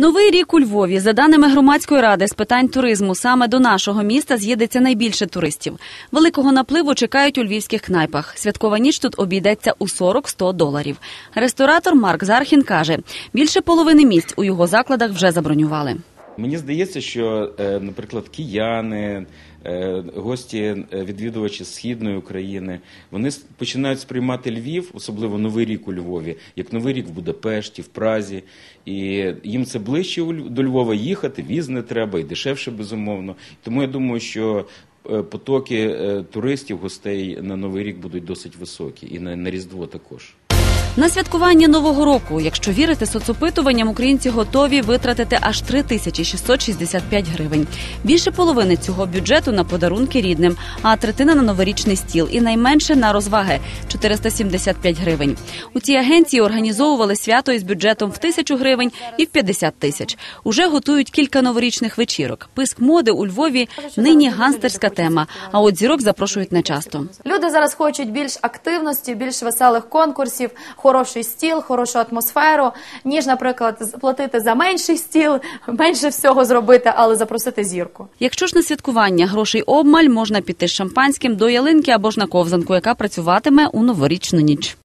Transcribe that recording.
Новий рік у Львові. За даними громадської ради з питань туризму, саме до нашого міста з'їдеться найбільше туристів. Великого напливу чекають у львівських кнайпах. Святкова ніч тут обійдеться у 40-100 доларів. Ресторатор Марк Зархін каже, більше половини місць у його закладах вже забронювали. Мені здається, що, е, наприклад, кияни, е, гості, е, відвідувачі східної України, вони починають сприймати Львів, особливо Новий рік у Львові, як Новий рік в Будапешті, в Празі. І їм це ближче до Львова їхати, віз не треба і дешевше, безумовно. Тому я думаю, що потоки туристів, гостей на Новий рік будуть досить високі, і на, на Різдво також. На святкування нового року, якщо вірити соцопитуванням, українці готові витратити аж 3665 гривень. Більше половини цього бюджету на подарунки рідним, а третина на новорічний стіл і найменше на розваги 475 гривень. У цій агенції організовували свято із бюджетом в тисячу гривень і в 50 тисяч. Уже готують кілька новорічних вечірок. Писк моди у Львові нині ганстерська тема. А от зірок запрошують нечасто. Люди зараз хочуть більш активності, більш веселих конкурсів, хороший стіл, хорошу атмосферу, ніж, наприклад, платити за менший стіл, менше всього зробити, але запросити зірку. Якщо ж на святкування грошей обмаль, можна піти з шампанським до ялинки або ж на ковзанку, яка працюватиме у новорічну ніч.